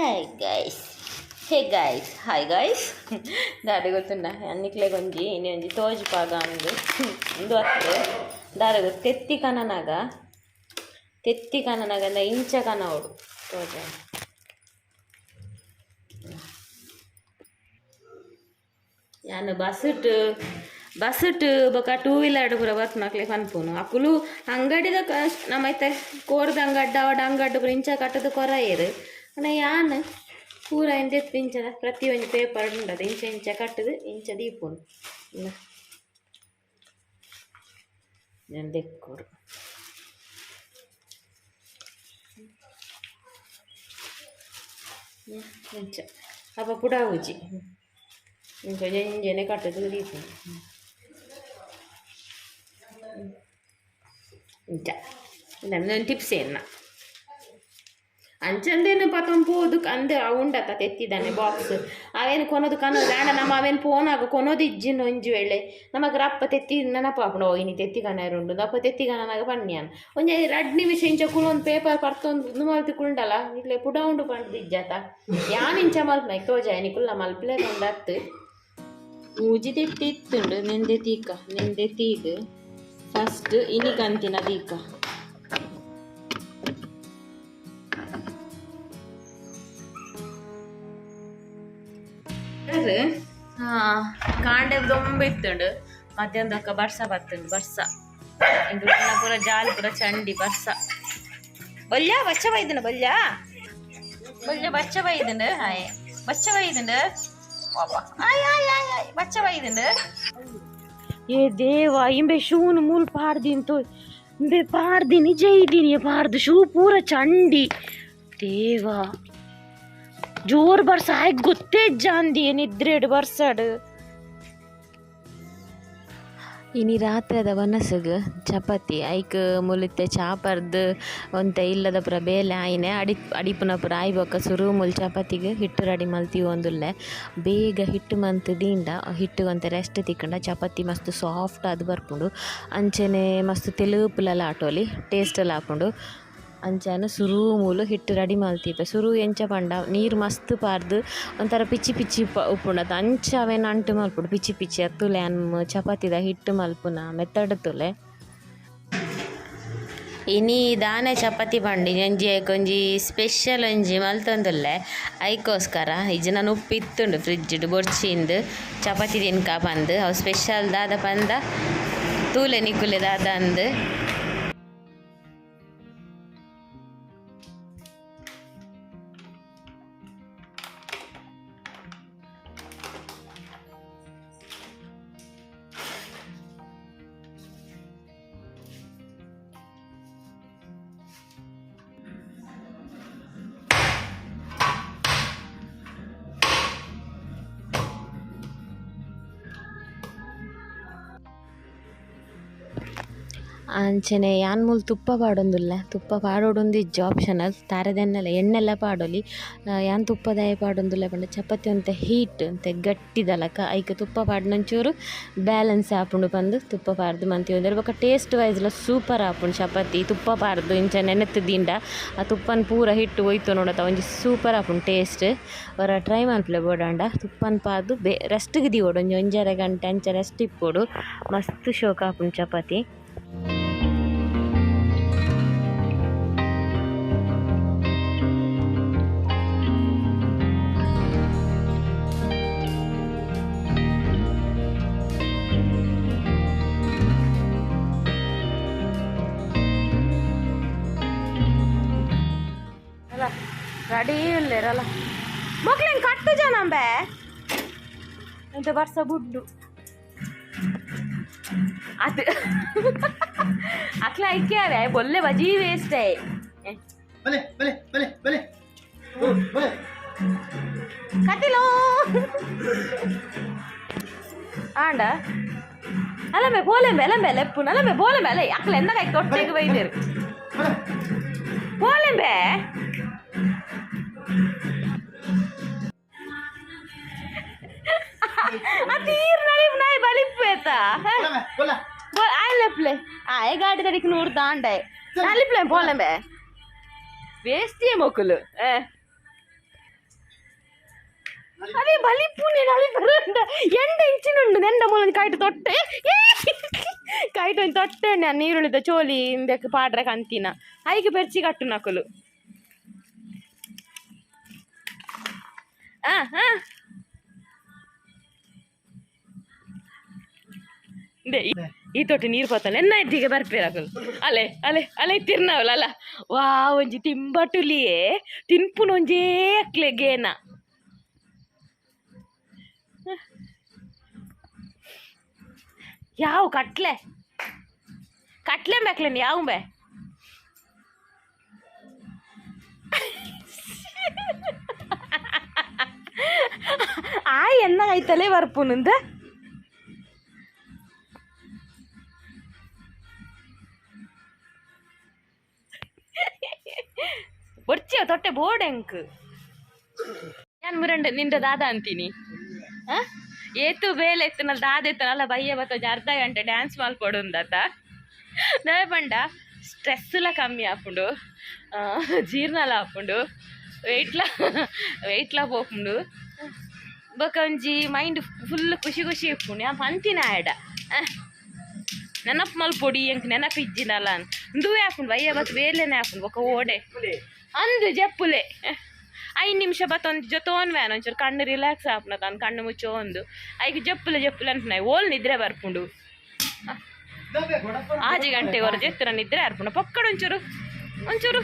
Hey guys hey guys hi guys ದಾರಿ ಗೊತ್ತುಂಡ ಅನ್ನಿಕ್ಲೆ ಗೊಂಜಿ ಇನ್ನೊಂಜಿ ತೋಜಿಪಾಗ ಅಂದು. ಇಂದು ಅತ್ತೆ ದಾರಿ ಗೊತ್ತು, ತೆತ್ತಿ ಕನನಾಗ ತೆತ್ತಿ ಕನನಾಗ ಅಂದ ಇಂಚ ಕನ ಅವಳು ತೋಜ. ನಾನು ಬಸ್ಸು ಬಸ್ಸು ಬೊಕ ಟೂ ವೀಲರ್ ಪೂರ ಬರ್ತ್ ಮಕ್ಳಿಗೆ ಅಕುಲು ಅಕ್ಕುಲು ಅಂಗಡಿದ ನಮ್ಮೈತೆ ಕೋರ್ದ ಅಂಗಡ್ಡ ಅವಡ ಅಂಗಡ್ಡ ಪೂರ ಇಂಚ ಕಟ್ಟದ ಕೊರ ಏರು. ಅಣ್ಣ ಯಾನ್ ಪೂರ ಇಂದ ಇಂಚದ ಪ್ರತಿಯೊಂದು ಪೇಪರ್ ಉಂಡದ ಇಂಚ ಇಂಚ ಕಟ್ಟದು ಇಂಚ ದೀಪನು ದೆಕ್ಕೋರು ಇಂಚ ಅಪ್ಪ ಪುಡಾವುಜಿ கொஞ்சம் இஞ்சனே கட்டத்துக்கு தீப்போம் ഇല്ല ഇതാണ് ടിപ്സ് ചെയ്യുന്ന ಅಂಚಂದೇನು ಪತೊಂದು ಪೋದು ಅಂದೆ ಉಂಡತ ತೆತ್ತಿದ್ದಾನೆ ಬಾಕ್ಸ್ ಅವೇನು ಕೊನೋದು ಕನ ಬೇಡ, ನಮ್ಮ ಅವೇನು ಪೋನಾಗ ಕೊನೋದು ಇಜ್ಜಿನ ಒಂಜಿ ವೇಳೆ ನಮಗೆ ರಪ್ಪ ತೆತ್ತಿ ನೆನಪಾಪಣ ಓ, ಇನಿ ತೆತ್ತಿ ಕಣ್ಣರುಂಡು ದಪ್ಪ ತೆತ್ತಿ ಕಣ್ಣನಾಗ ಪನ್ಯಾನ್ ಒಂಜಿ ರಡ್ ನಿಮಿಷ ಇಂಚ ಕುಳೊಂದು ಪೇಪರ್ ಪರ್ತೊಂದು ಮಲ್ತಿ ಕುಂಡಲ್ಲ ಇಟ್ಲೆ ಪುಡ ಉಂಡು ಪಂಡು ಇಜ್ಜಾತ. ಯಾನ್ ಮಲ್ಪನ ತೋಜಾಯ ನಿಕುಲ್ಲ ಕುಲ್ಲ ಒಂದು ಹತ್ತು ಮೂಜಿ ತೆತ್ತಿತ್ತುಂಡು, ನಿಂದೆ ತೀಕ, ನೆಂದೆ ತೀದು ಫಸ್ಟ್ ಇನಿ ಕಂತಿನ ಅಂದರೆ ಕಾಂಡೆ ಗೊಂಬೆ ಇತ್ತುಂಡು ಮಧ್ಯಾಹ್ನದೊಕ್ಕ ಬರ್ಸ ಬರ್ತುಂಡು ಬರ್ಸ ಇಂದು ಪೂರ ಜಾಲ್ ಪೂರ ಚಂಡಿ ಬರ್ಸ ಬಲ್ಯ ಬಚ್ಚ ಬೈದನು ಬಲ್ಯ ಬಲ್ಯ ಬಚ್ಚ ಬೈದನು ಹಾಯ್ ಬಚ್ಚ ಬೈದನು ಬಚ್ಚ ಬೈದನು ಏ ದೇವ ಇಂಬೆ ಶೂನ್ ಮೂಲ್ ಪಾಡ್ದಿನ್ ತೋಯ್ ಇಂಬೆ ಪಾಡ್ದಿ ನಿಜ ಇದ್ದೀನಿ ಪಾಡ್ದು ಶೂ ಪೂರ ಚಂಡಿ ದೇವಾ ಜೋರ್ ಬರ್ಸ. ಹಾಯ್ ಗೊತ್ತೇ ಜಾಂದಿ ನಿದ್ರೆಡ್ ಬರ್ಸಾಡ್. ಇನಿ ರಾತ್ರದ ವನಸಗ್ ಚಪಾತಿ, ಐಕ್ ಮುಲಿತೆ ಚಾಪರ್ದು ಒಂತ ಇಲ್ಲದ ಪುರ ಬೇಲೆ ಆಯ್ನೆ ಅಡಿ ಅಡಿಪುನ ಪುರ ಆಯ್ಬೊಕ್ಕ ಸುರು ಮುಲ್ ಚಪಾತಿಗೆ ಹಿಟ್ಟು ರೆಡಿ ಮಲ್ತೀವಿ ಒಂದುಲ್ಲೆ ಬೇಗ ಹಿಟ್ಟು ಮಂತ್ ದೀಂಡ ಹಿಟ್ಟು ಒಂತ ರೆಸ್ಟ್ ತಿಕ್ಕಂಡ, ಚಪಾತಿ ಮಸ್ತ್ ಸಾಫ್ಟ್ ಅದು ಬರ್ಪುಂಡು. ಅಂಚನೆ ಮಸ್ತ್ ತೆಲುಪುಲೆಲ್ಲ ಆಟೋಲಿ ಟೇಸ್ಟಲ್ಲಿ ಹಾಕೊಂಡು ಅಂಚಾನ ಸುರು ಮೂಲು ಹಿಟ್ಟು ರೆಡಿ ಮಲ್ತೀಪೆ ಸುರು, ಎಂಚ, ಪಂಡ, ನೀರು ಮಸ್ತ್ ಪಾರ್ದು, ಒಂಥರ ಪಿಚ್ಚಿ ಪಿಚ್ಚಿ ಪ ಉಪ್ಪುಂಡತ ಅಂಚ ಅವೇನು ಅಂಟು ಮಲ್ಪುಡು. ಪಿಚ್ಚಿ ಪಿಚ್ಚಿ ಅತ್ತುಲೆ ಅನ್ನ ಚಪಾತಿದ ಹಿಟ್ಟು ಮಲ್ಪುನ ಮೆತ್ತಡ್ ತುಲೆ ಇನಿ ದಾನೆ ಚಪಾತಿ ಪಂಡಿ ಒಂಜಿ ಒಂಜಿ ಸ್ಪೆಷಲ್ ಒಂಜಿ ಮಲ್ತೊಂದುಲ್ಲೆ. ಐಕೋಸ್ಕರ ಇಜ್ಜಿ ನಾನು ಉಪ್ಪು ಇತ್ತುಂಡು ಫ್ರಿಡ್ಜ್ಡ್ ಬೊರ್ಚಿಂದು ಚಪಾತಿ ತಿನ್ಕ ಪಂದ್. ಅವು ಸ್ಪೆಷಲ್ ದಾದ ಪಂದ, ತೂಲೆ ನಿಕ್ಕುಲೆ ದಾದ ಅಂದು. ಅಂಚನೆ, ಯಾನ್ ಮೂಲ ತುಪ್ಪ ಪಾಡೊಂದುಲ್ಲ? ತುಪ್ಪ ಪಾಡೋಡೊಂದು ಇಜ್ಜಿ ಆಪ್ಷನಲ್ ತಾರೆದೆನ್ನೆಲ್ಲ, ಎಣ್ಣೆಲ್ಲ ಪಾಡೊಲಿ. ಯಾನ್ ತುಪ್ಪದಾಯ ಪಾಡೊಂದುಲ್ಲ ಪಂಡ ಚಪಾತಿ ಅಂತ ಹೀಟ್ ಅಂತ ಗಟ್ಟಿದಲಕ ಐಕ ತುಪ್ಪ ಪಾಡ್ನಂಚೂರು ಬ್ಯಾಲೆನ್ಸ್ ಆಪುಂಡು ಬಂದು ತುಪ್ಪ ಪಾಡ್ದು ಮಂತಿ ಒಂದೆರ್ ಬೊಕ ಟೇಸ್ಟ್ ವೈಸ್ಲ ಸೂಪರ್ ಆಪುಂಡು ಚಪಾತಿ. ತುಪ್ಪ ಪಾಡ್ದು ಇಂಚ ನೆನೆತ್ತು ದಿಂಡ. ಆ ತುಪ್ಪನ ಪೂರ ಹಿಟ್ಟು ಒಯ್ತು ನೋಡತ್ತ ಒಂಜಿ ಸೂಪರ್ ಆಪುಂಡು ಟೇಸ್ಟ್. ಹೊರ ಟ್ರೈ ಮನ್ಪುಲೆ ಬೋಡಾಂಡ ತುಪ್ಪನ ಪಾದು ಬೇ, ರೆಸ್ಟ್ಗೆ ದಿವೋಡು. ಒಂಜಿ ಒಂಜರೆ ಗಂಟೆ ಅಂಚ ರೆಸ್ಟ್ ಇಪ್ಪೋಡು ಮಸ್ತ್ ಶೋಕ ಆಪುಂಡು ಚಪಾತಿ. ರೆಡಿ ಇಲ್ಲೇರಲ್ಲ ಮಕ್ಳೇನು ಕಟ್ಟು ಜನ ಬೇ ಎಂತ ಬರ್ಸ ಬುಡ್ಡು. ಅದು. ಅಕ್ಲ ಐಕ್ಯಾವೆ ಬೊಲ್ಲೆ ಬಜಿ ವೇಸ್ಟೇ. ಬಲೆ ಬಲೆ ಬಲೆ ಬಲೆ. ಹ್ಮ್, ಬಲೆ. ಕಟ್ಟಿಲೋ. ಆಂಡ. ಅಲ್ಲಂಬೆ ಬೋಲೆಂಬೆ ಅಲ್ಲಂಬೆ ಲೆಪ್ಪು ಅಲ್ಲಂಬೆ ಬೋಲೆಂಬೆ. ಅಲ್ಲ ಅಕ್ಲ ಎಂದ ಕೈ ತೊಟ್ಟೆಗೆ ಬೈದೇರು. ಬಲೆ. ಬೋಲೆಂಬೆ. ಆ ತೀರ್ ನಳಿ ನಾಯಿ ಬಲಿಪ್ಪೇತ ಬಲೆ ಬಲೆ ಆಯ್ ಲೆಪ್ಲೆ ಆಯ್ ಗಾಡಿ ತಡಿಕ್ ನೂರು ತಾಂಡೆ ನಲಿಪ್ಲೆ ಬೋಲೆಂಬೆ వేస్తే మొక్కులు ఏ ಅದೇ ಬಲಿಪುನೆ ನಳಿಪುರಂಡ ಎಂಡ ಇಂಚಿನುಂಡು ನೆಂಡ ಮೂಲೊಂದು ಕೈಟ್ ತೊಟ್ಟೆ ಕೈಟ್ ಒಂದು ತೊಟ್ಟೆ ನಾನು ನೀರುಳಿದ ಚೋಲಿ ಬೇಕು ಪಾಡ್ರೆ ಕಂತಿನ ಐಕೆ ಬೆರ್ಚಿ ಕಟ್ಟು ನಕಲು ಆ ಆ ದೇ ಈ- ಈ ತೊಟ್ಟು ನೀರು ಪತ್ತಾನೆ ಎನ್ನ ಇದ್ದಿಗೆ ಬರ್ಪೇರಾಕಲು ಅಲೆ ಅಲೆ ಅಲೆ ತಿರ್ನವಲ್ಲ ಅಲ್ಲ ವಾ ಒಂಜಿ ತಿಂಬಟುಲಿಯೇ ತಿನ್ಪುನ ಒಂಜೇ ಅಕ್ಲೆ ಗೇನ ಯಾವ ಕಟ್ಲೆ ಕಟ್ಲೆ ಬೇಕ್ಲೇನು ಯಾವ ಬೇ ಆ ಎನ್ನ ಐತಲೇ ಬರ್ಪುನಂದ ಬರ್ಚಿಯ ತೊಟ್ಟೆ ಬೋರ್ಡೆಂಕ್ ನಾನು ಮುರಂಡ ನಿಂದ ದಾದ ಅಂತೀನಿ? ಆ? ಏತು ಬೇಲೆ ಎತ್ತನಲ್ಲ ದಾದ ಎತ್ತನಲ್ಲ ಬಯ್ಯ ಬತ್ತೊಂಜಿ ಅರ್ಧ ಗಂಟೆ ಡ್ಯಾನ್ಸ್ ಮಲ್ಕೊಡುಂದತ ನಾವೇ ಪಂಡ ಸ್ಟ್ರೆಸ್ಲ ಕಮ್ಮಿ ಆ, ಜೀರ್ಣಲ ಆಪುಂಡು. ವೆಯ್ಟ್ಲ ವೆಯ್ಟ್ಲ ಪೋಪುಂಡು ಬೊಕ ಒಂಜಿ ಮೈಂಡ್ ಫುಲ್ ಖುಷಿ ಖುಷಿ ಇಪ್ಪುಂಡು. ಯಾ ಪಂತಿನ ಆಡ ನೆನಪು ಮಲ್ಪೊಡಿ ಎಂಕ್ ನೆನಪಿಜ್ಜಿನಲ್ಲ ದುವೆ ಆಪುಂಡು ಅಯ್ಯ ಬತ್ ವೇಲೆನೆ ಆಪುಂಡು ಬೊಕ ಓಡೆ. ಅಂದು ಜಪ್ಪುಲೆ. ಐದು ನಿಮಿಷ ಬತ್ತೊಂದು ಜೊತೋನ್ ವ್ಯಾನ್ ಒಂಚೂರು ಕಣ್ಣು ರಿಲ್ಯಾಕ್ಸ್ ಆಪುನ ತಾನು ಕಣ್ಣು ಮುಚ್ಚೋ ಒಂದು. ಐಗೆ ಜಪ್ಪುಲೆ ಜಪ್ಪುಲೆ ಅನ್ಪುನ ಓಲ್ ನಿದ್ರೆ ಬರ್ಪುಂಡು. ಆಜಿ ಗಂಟೆ ಹೊರ ಎತ್ತರ ನಿದ್ರೆ ಅರ್ಪುನ ಪಕ್ಕಡ ಒಂಚೂರು ಒಂಚೂರು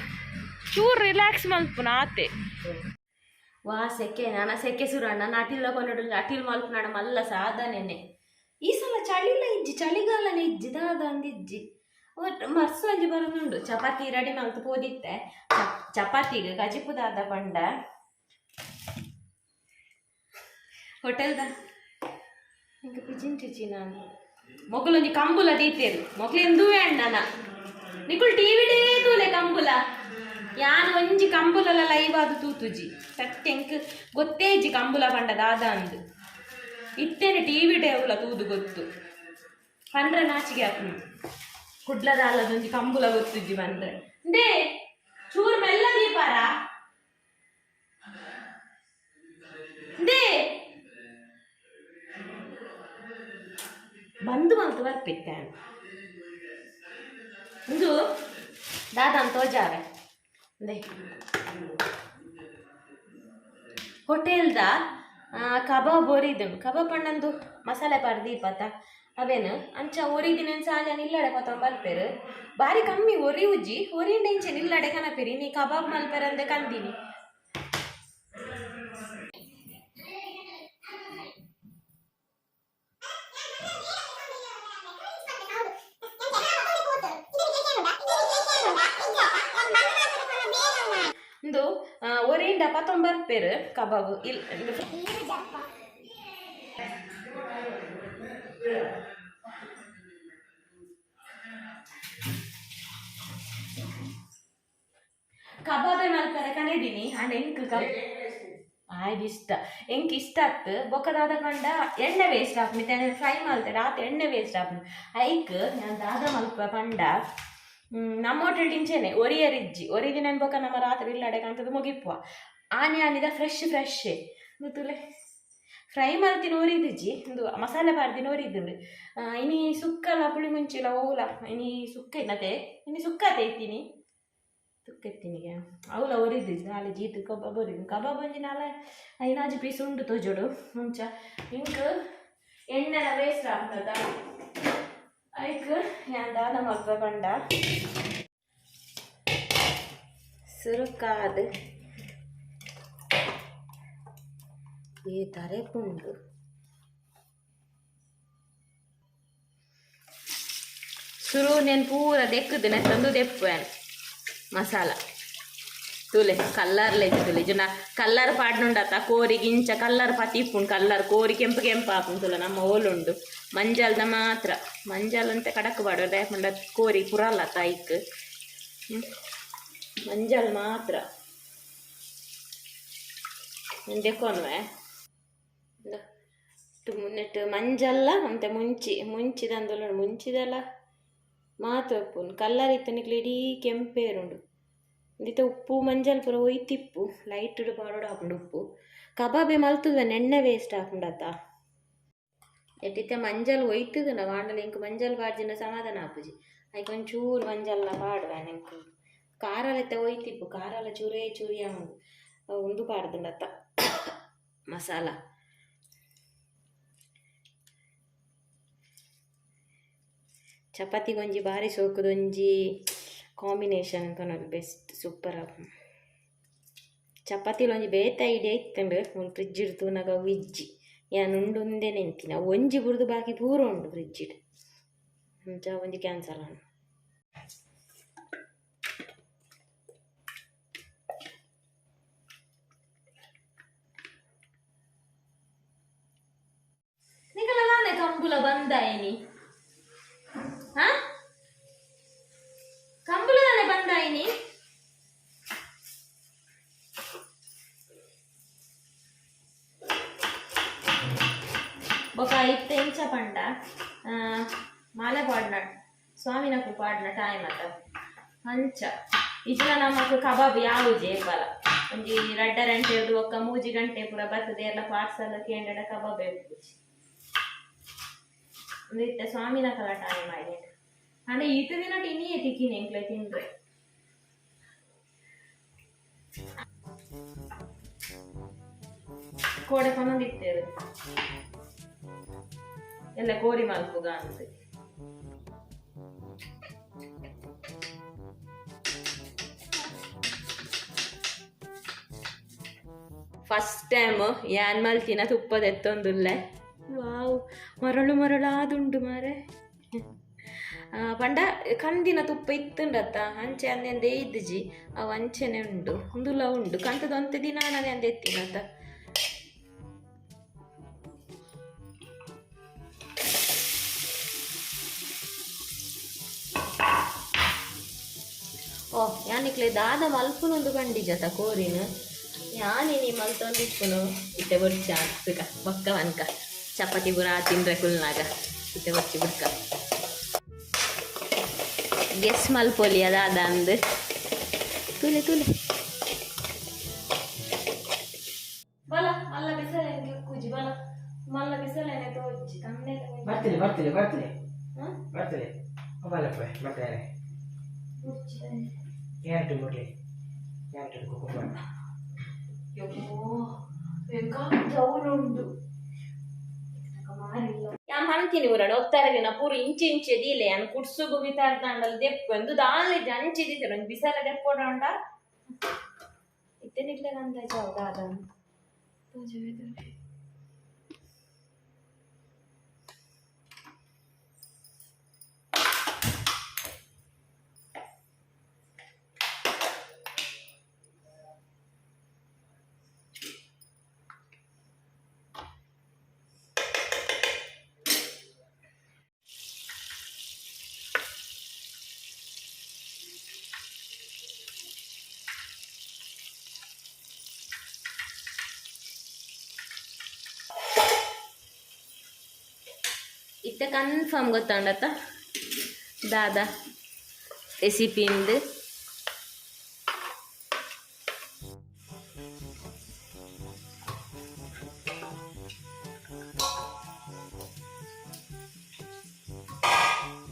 ಚೂರು ರಿಲ್ಯಾಕ್ಸ್ ಮಲ್ಪುನ ಆತೆ. ವಾ ಸೆಕೆ ನಾನು ಸೆಕೆ ಸುರಣ್ಣ ನಾಟಿಲ್ಲ ಕೊಂಡಡು ಅಟಿಲ್ ಮಲ್ಪುನಾಡ ಮಲ್ಲ ಸಾಧನೆನೆ. ಈ ಸಲ ಚಳಿಲ ಇಜ್ಜಿ, ಚಳಿಗಾಲನೆ ಇಜ್ಜಿ ದಾದ ಇಜ್ಜಿ. ಮರ್ಸು ಒಂಜಿ ಬರೋದುಂಡು ಚಪಾತಿ ರೆಡಿ ಮಲ್ತು ಪೋದಿತ್ತೆ. ಚ- ಗಜಿಪು ದಾದ ಪಂಡ ಹೋಟೆಲ್ದ ಇಂಕ ಪಿಜಿನ್ ಚಿಚಿ ನಾನು. ಮೊಗಲೊಂಜಿ ಕಂಬುಲ ದೀತೇರು ಮೊಗ್ಲೆಂದು ಅಣ್ಣನ ನಿಕುಲ್ ಟಿವಿಡೇ ತೂಲೆ ಕಂಬುಲ. ಯಾನ್ ಒಂಜಿ ಕಂಬುಲಲ ಲೈವ್ ಆದು ತೂತುಜಿ ಸತ್ಯಂಕ್ ಗೊತ್ತೇ ಜಿ ಕಂಬುಲ ಪಂಡ ದಾದ ಅಂದು ಇತ್ತೇನೆ ಟಿವಿ ಟೇವುಲ ತೂದು ಗೊತ್ತು. ಪಂಡ್ರೆ ನಾಚಿಗೆ ಹಾಕಿ ಕುಡ್ಲದ ಅಲ್ಲದೊಂದು ಕಂಬುಲ ಗೊತ್ತಿದ್ದಿ ಬಂದ್ರೆ. ದೇ, ಚೂರ್ ಮೆಲ್ಲ ದೀಪಾರ ದೇ. ಬಂದು ಬಂತು ಬರ್ಪಿತ್ತೆ ಇದು ದಾದಾನ್ ತೋಜಾವೆ. ದೇ. ಹೋಟೆಲ್ದ? ಕಬಾಬ್ ಒರಿದನು ಕಬಾಬ್ ಪಣ್ಣಂದು ಮಸಾಲೆ ಪಾಡು ದೀಪತ್ತ ಅವೇನು? ಅಂಚ ಒರಿದಿನ ಸಾಲ ನಿಲ್ಲಡೆ ಪತ ಬಲ್ಪೇರು ಬಾರಿ ಕಮ್ಮಿ ಒರಿ ಉಜ್ಜಿ. ಒರಿಂಡೆ ಇಂಚೆ ನಿಲ್ಲಡೆ ಕನಪಿರಿ. ನೀ ಕಬಾಬ್ ಮಲ್ಪೇರಂದೆ ಕಂದಿನಿ. ಇಂದು ಒರಿಂಡ ಪತ್ತೊಂಬರ್ಪೇರು ಕಬಾಬ್ ಇಲ್ ಇಂದು ಕಬಾಬೆ ಮಲ್ಪರೆ ಕನೆದಿನಿ ಅಂಡ್ ಎಂಕ್ ಕಬ್ ಆಯ್ದು ಇಷ್ಟ ಎಂಕ್ ಇಷ್ಟ ಆತ್ ಬೊಕ್ಕದಾದ ಕಂಡ ಎಣ್ಣೆ ವೇಸ್ಟ್ ಆಪುನಿ ತೆನೆ ಫ್ರೈ ಮಲ್ತಡೆ ಆತ ಎಣ್ಣೆ ವೇಸ್ಟ್ ಆಪುನಿ ಐಕ್ ನಾನು ದಾದ ಮಲ್ಪ ಪಂಡ ನಮ್ಮ ಹೋಟೆಲ್ ಇಂಚೇನೆ, ಒರಿಯ ರಿಜ್ಜಿ. ಒರಿದಿನ ಬೊಕ ನಮ್ಮ ರಾತ್ರಿ ಇಲ್ಲಡೆ ಕಾಣ್ತದೆ ಮುಗಿಪುವ ಆನೆ ಆನಿದ ಫ್ರೆಶ್ ಫ್ರೆಶ್ ಮುತ್ತುಲೆ ಫ್ರೈ ಮಾಡ್ತೀನಿ ಜಿ ಒಂದು ಮಸಾಲೆ ಬಾರ್ದಿ ಒರಿದುಂಡು ಇನಿ ಸುಕ್ಕಲ್ಲ ಪುಳಿ ಮುಂಚಿಲ್ಲ ಓಲ. ಇನಿ ಸುಕ್ಕ ಇನ್ನತೆ ಇನಿ ಸುಕ್ಕ ತೇತೀನಿ ತುಕ್ಕೆತ್ತಿನಿಗೆ ಅವಲ ಒರಿದ್ದು ನಾಳೆ ಜೀತು ಕಬಾಬ್ ಒರಿದ್ದು ಕಬಾಬ್ ಒಂಜಿ ನಾಳೆ ಐನಾಜು ಪೀಸ್ ಉಂಡು ತೋಜೋಡು. ಮುಂಚ, ಇಂಕ್ ಎಣ್ಣೆನ ವೇಸ್ಟ್ ಆಗ್ತದ ದಾದ ಮಲ್ಪೆ ಪಂಡ ಸುರುಕಾದ್. ಈ ತಾರೆ ಪುಂಡು. ಸುರು ನೆನ್ ಪೂರ ದೆಕ್ಕದು ನೆ ತಂದು ದೆಪ್ಪುವೆನ್ ಮಸಾಲ. ತುಲೆ ಕಲ್ಲರ್ಲೆ ತುಲೆ. ಜನ ಕಲ್ಲರ್ ಪಾಡ್ನುಂಡತ, ಕೋರಿ ಗಿಂಚ ಕಲ್ಲರ್ ಪತಿಪ್ಪುಂಡು ಕಲ್ಲರ್ ಕೋರಿ ಕೆಂಪು ಕೆಂಪು ಹಾಕುಂತುಲ ತುಲೆ, ನಮ್ಮ ಓಲುಂಡು ಮಂಜಲ್ದ ಮಾತ್ರ. ಮಂಜಲ್ ಅಂತ ಕಡಕ್ ಪಾಡು ದಯಪಂಡ ಕೋರಿ ಪುರಲ್ಲ ತಾಯಿಕ್. ಮಂಜಲ್ ಮಾತ್ರ. ದೆಕ್ಕೊನ್ವೆ ನೆಟ್ಟು ಮಂಜಲ್ಲ ಅಂತ ಮುಂಚಿ ಮುಂಚಿದಂದಲ್ಲ ಮುಂಚಿದಲ್ಲ ಮಾತು ಒಪ್ಪುನು ಕಲ್ಲರ್ ಇತ್ತನಿಕ್ಲ ಇಡೀ ಕೆಂಪೇರುಂಡು ಇಂದಿತ್ತ ಉಪ್ಪು, ಮಂಜಲ್ ಪೂರ ಒಯ್ತಿಪ್ಪು. ಲೈಟ್ ಪಾಡೋಡು ಹಾಕೊಂಡು ಉಪ್ಪು. ಕಬಾಬೆ ಮಲ್ತದ ಎಣ್ಣೆ ವೇಸ್ಟ್ ಹಾಕೊಂಡತ್ತ. ಎಟ್ಟಿತ್ತೆ ಮಂಜಲ್ ಒಯ್ತದ ನಾ ವಾಂಡಲ ಇಂಕ ಮಂಜಲ್ ಪಾಡ್ಜಿನ ಸಮಾಧಾನ ಆಪುಜಿ ಐಕ್ ಒಂಚೂರು ಮಂಜಲ್ನ ಪಾಡುವೆ ನೆಂಕು ಕಾರಲೆತ್ತ ಒಯ್ತಿಪ್ಪು ಕಾರಲ ಚೂರೇ ಚೂರಿ ಆಮದು ಉಂದು ಪಾಡ್ದುಂಡತ್ತ ಮಸಾಲ ಚಪಾತಿಗೊಂಜಿ ಬಾರಿ ಸೋಕುದೊಂಜಿ ಕಾಂಬಿನೇಷನ್ ಪನೊಲಿ ಬೆಸ್ಟ್ ಸೂಪರ್ ಚಪಾತಿಲು ಒಂಜಿ ಬೇತ ಐಡಿಯಾ ಇತ್ತಂಡು ಒಂದು ಫ್ರಿಜ್ ಇಡ್ತು ನಾಗ ವಿಜ್ಜಿ ಯಾನ್ ಉಂಡು ಒಂದೇ ನೆಂತಿನ ಒಂಜಿ ಬುರ್ದು ಬಾಕಿ ಪೂರ ಉಂಡು ಫ್ರಿಜ್ ಇಡ್ ಅಂಚ ಒಂಜಿ ಕ್ಯಾನ್ಸಲ್ ಅಣ್ಣ ಬೊಕ ಇತ್ತ ಇಂಚ ಪಂಡ ಆ, ಮಾಲೆ ಪಾಡ್ನ ಸ್ವಾಮಿ టైం ಅತ್ತ. ಅಂಚ ಇಜ್ಜಿನ ನಮಕ್ ಕಬಾಬ್ ಯಾವು ಜೇಬಲ ಒಂಜಿ ರಡ್ಡ ಗಂಟೆ ಹಿಡ್ದು ಮೂಜಿ ಗಂಟೆ ಪೂರ ಬರ್ತದೆ ಎಲ್ಲ ಪಾರ್ಸಲ್ ಕೇಂದ್ರ ಕಬಾಬ್ ಇರ್ಪುಜಿ ನಿತ್ಯ ಸ್ವಾಮಿನ ಕಲ ಟೈಮ್ ಆಯ್ತು. ಅಂದ್ರೆ ಈತ ದಿನ ಟಿನಿಯೇ ತಿಕ್ಕಿನಿ ಎಂಕ್ಲೆ ತಿಂದ್ರೆ. ಕೋಡೆ ಕೊನೊಂದಿತ್ತೇರು ಎಲ್ಲ ಮಲ್ಪುಗ ಅಂತ ಫಸ್ಟ್ ಟೈಮ್ ಯಾನ್ ಮಲ್ಕಿನ ತುಪ್ಪದ ಎತ್ತೊಂದುಲ್ಲೆ. ವಾವ್ ಮರಳು ಮರಳಾದುಂಡು ಮಾರೆ. ಪಂಡ ಕಂದಿನ ತುಪ್ಪ ಇತ್ತುಂಡತ್ತ? ಅಂಚೆ ಅಂದೆ ಇದ್ದಜಿ. ಅವು ಅಂಚೆನೆ ಉಂಡು, ಉಂದುಲ ಉಂಡು. ಕಂತದ ಒಂತೆ ದಿನ ನಾನು ಅಂದೆ ಎತ್ತಿನತ್ತ. ಓ ಯಾನಿಕ್ಲೆ ದಾದ ಮಲ್ಪುನೊಂದು ಕಂಡಿಜತ ಕೋರಿನ. ಯಾನಿನಿ ಮಲ್ತೊಂದಿಪ್ಪುನು ಇತ್ತೆ ಬೊರ್ಚ ಆಗ್ತಕ ಬೊಕ್ಕ ಅನ್ಕ ಚಪಾತಿ ಬುರ ತಿಂದ್ರೆ ಕುಲ್ನಾಗ. ಇತ್ತೆ ಬೊರ್ಚಿ ಬುಡ್ಕ. ಗೆಸ್ ಮಲ್ಪೊಲಿ ಅದಾದ. ಅಂದ್ ತುಲೆ ತುಲೆ. ಬಲ ಮಲ್ಲ ಬಿಸಲೆ ಕುಜಿ? ಬಲ. ಮಲ್ಲ ಬಿಸಲೆನೆ ತೋಜಿ ಕಮ್ಮನೆ ಬರ್ತೀನಿ ಬರ್ತೀನಿ ಬರ್ತೀನಿ ಬರ್ತೀನಿ ಬಲ್ಲಪ್ಪ ಬರ್ತಾರೆ ಕ್ಯಾರೆಟ್ ಮುಟ್ಲಿ ಕ್ಯಾರೆಟ್ ಕುಕ್ಕುಂಬರ್ ಉಂಡು ಯಾ ಮನ್ತೀನಿ ಊರಣ ಒತ್ತರಗಿನ ಪೂರ ಇಂಚೆ ಇಂಚೆ ದೀಲೆ ಅನ್ ಕುಡ್ಸುಗು ಬಿತಾರ್ದಂಡಲ್ ದೆಪ್ಪು ಎಂದು ದಾಲೆ ಅಂಚೆ ದೀತಾರೆ ಒಂದು ಬಿಸಲ ದೆಪ್ಪೋಡ ಉಂಡ ಇತ್ತೇನಿಟ್ಲೆ ನಂದ ಚೌದಾದ ಇತ್ತ ಕನ್ಫರ್ಮ್ ಗೊತ್ತಾಂಡತ್ತ ದಾದ ರೆಸಿಪಿಂದು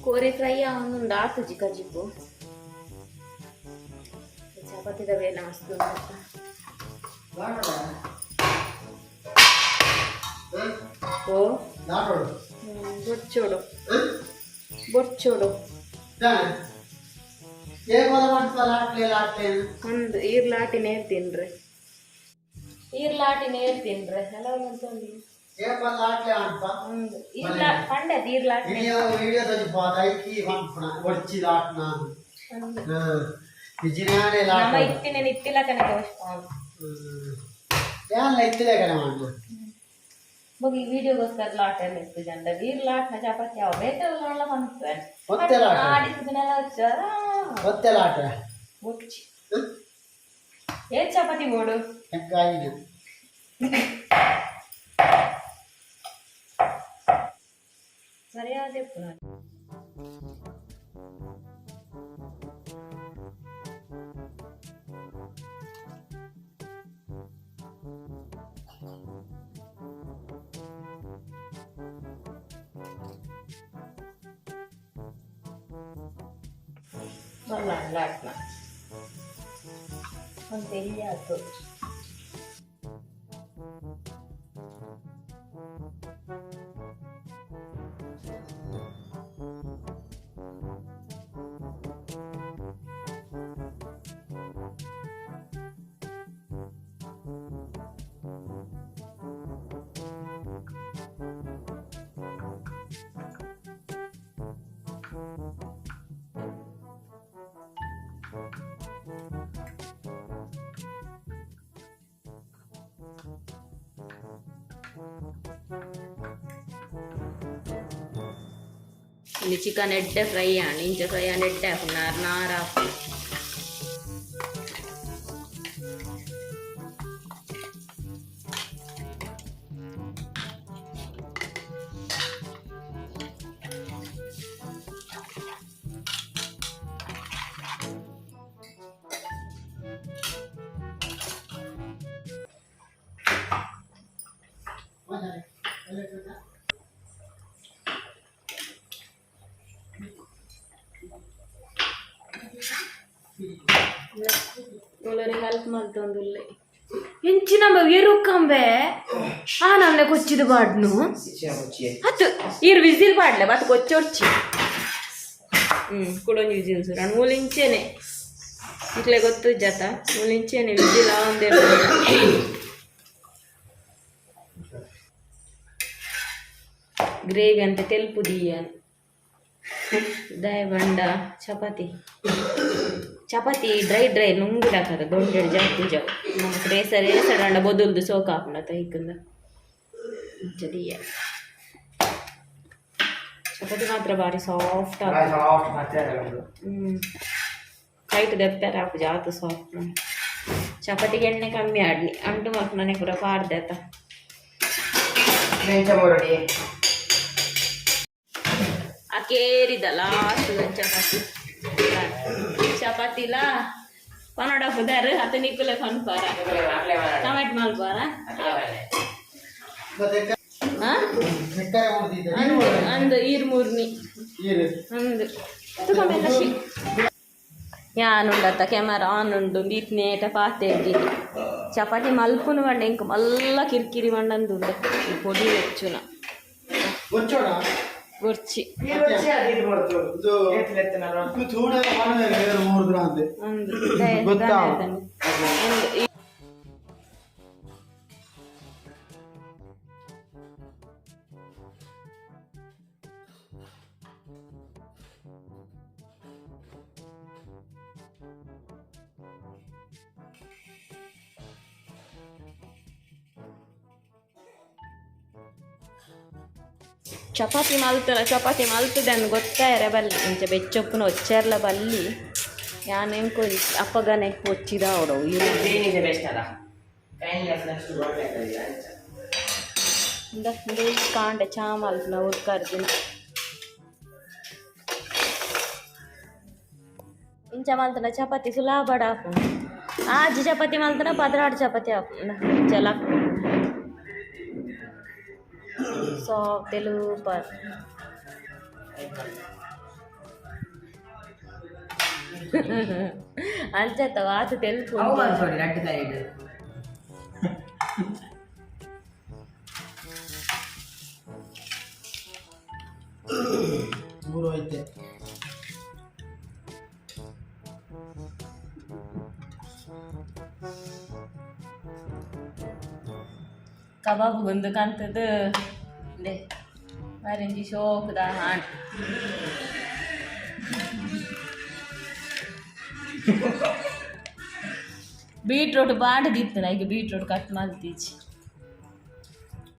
ಕೋರಿ ಫ್ರೈ ಅವನೊಂದು ಆತು ಜಿಕ ಜಿಪ್ಪು ಚಪಾತಿದ ವೇಲ ಮಸ್ತ್ ಉಂಟು. ಓ ನಾಟೋಡು. ಹ್ಮ್, ಬೊಚ್ಚೋಡು. ಬೊಚ್ಚೋಡು. ಒಂದು ಈರ್ಲಾಟಿ ನೇರ್ ತಿನ್ರಿ ಈರ್ಲಾಟಿ ನೇರ್ ತಿನ್ರಿ. ಎಲ್ಲ ಒಂದು ಹೇಗೋದ ಆಟ್ಲೆ ಅಂತ? ಒಂದು. ಈರ್ಲಾ ಪಂಡದ ಈರ್ಲಾಟಿ ನಮ್ಮ ಇತ್ತಿನ ನಿತ್ತಿಲ ಕನಕ ಯಾನ್ ಇತ್ತಿದೆ ಕಣ ಬಗ್ ಈ ವಿಡಿಯೋಗೋಸ್ಕರ ಲಾಟ್ ಎಲ್ಲ ಇತ್ತು ಜಂಡ ಈರ್ ಲಾಟ್ನ ಚಪಾತಿ ಯಾವ ಬೇಕಲ್ಲ ಬಂತು ಮತ್ತೆ ಲಾಟ್ ಆಡಿಸಿದನೆಲ್ಲ ಹಚ್ಚಾರ ಮತ್ತೆ ಲಾಟ್ ಮುಚ್ಚಿ ಏನ್ ಚಪಾತಿ ಬೋಡು ಹೆಂಗಾಯಿನ ಸರಿಯಾದ நல்லா இருக்கணும் தெரியாது. ഇനി ചിക്കൻ എട്ട് ഫ്രൈ ആണ് ഇഞ്ചി ഫ്രൈ ആണ് എട്ടാക്കുന്നാറ് നാറാക്കും ಹೆಂಚಿನ ಎರುಕಂಬೆ ಆ ನನ್ನ ಕೊಚ್ಚಿದ ಬಾಡ್ನು. ಹತ್ತು ಈರು ವಿಸಿಲ್ ಬಾಡ್ಲೆ ಮತ್ತೆ ಕೊಚ್ಚೋರ್ಚಿ. ಹ್ಮ್ ಕೊಡೊಂದು ವಿಸಿಲ್ ಸರ್ ನಾನು ಮೂಲಂಚೆನೆ. ಇಟ್ಲೆ ಗೊತ್ತು ಜಾತ. ಮೂಲಂಚೆನೆ ವಿಸಿಲ್ ಆ ಒಂದೇ ಗ್ರೇವಿ ಅಂತ ತೆಲುಪು ದೀಯ ದಯ ಬಂಡ, ಚಪಾತಿ. ಚಪಾತಿ ಡ್ರೈ ಡ್ರೈ ನುಂಗಿಡಾಕದ ದೊಂಡೆಡು ಜಾಸ್ತಿ ಜಾವ್ ನಮ್ಗೆ ರೇಸರ್ ರೇಸರ್ ಅಂಡ ಬೊದುಲ್ದು ಸೋಕ ಹಾಕೊಂಡ ತೈಕಂದ ಜಡಿಯ ಚಪಾತಿ ಮಾತ್ರ ಭಾರಿ ಸಾಫ್ಟ್ ಹ್ಞೂ ಕೈಟ್ ದೆಪ್ಪರ ಹಾಕು ಜಾತು ಸಾಫ್ಟ್ ಚಪಾತಿಗೆ ಎಣ್ಣೆ ಕಮ್ಮಿ ಆಡ್ನಿ ಅಂಟು ಮಲ್ಕು ನನಗೆ ಪೂರ ಪಾಡ್ದೆ ಆತ ಆ ಕೇರಿದ ಲಾಸ್ಟ್ ಚಪಾತಿ. சப்பாத்திலாம் பனோட புதாரு அத்தனைக்குள்ளே பண்ண பாரு கமெண்ட் மால் பாரு அந்த ஈர் மூர்ணி ಯಾನ್ ಯಾನುಂಡತ್ತ ಕೆಮರಾ ಆನ್ ಉಂಡು ದೀಪ್ನೇಟ ಪಾತೆ ಚಪಾತಿ ಮಲ್ಪುನು ಬಂಡ, ಇಂಕ ಮಲ್ಲ ಕಿರಿಕಿರಿ ಬಂಡಂದುಂಡೆ. ಈ ಪೊಡಿ ಹೆಚ್ಚುನ. ಗೊರ್ಚಿ ಗೊತ್ತಾ ಒಂದು ಈ- ಚಪಾತಿ ಮಲ್ತನ ಚಪಾತಿ ಮಲ್ತದನ್ನು ಗೊತ್ತಾಯರೆ ಬಲ್ಲಿ ಇಂಚ ಬೆಚ್ಚೊಪ್ಪುನ ಒಚ್ಚರ್ಲ ಬಲ್ಲಿ ಯಾನೆಂಕೊ ಅಪ್ಪಗನೆ ಒಚ್ಚಿದ ಅವಡವು ಕಾಂಡೆ ಚಾ ಮಲ್ಪನ ಉರ್ಕರ್ದಿನ ಇಂಚ ಮಲ್ತನ ಚಪಾತಿ ಸುಲಾಬಡ ಆಜಿ ಚಪಾತಿ ಮಲ್ತನ ಪದ್ರಾಡು ಚಪಾತಿ ಹಾಪುನ ಚಲ ಸಾಫ್ಟ್ తెలుగు పర్ ಅಂಚತ್ತ ವಾತು తెలుపు ಮೂರು ಐತೆ ಕಬಾಬ್ ಒಂದು ले जी शौक दा हाँ बीट रोट बांट दी तना कि बीट रोट दीजिए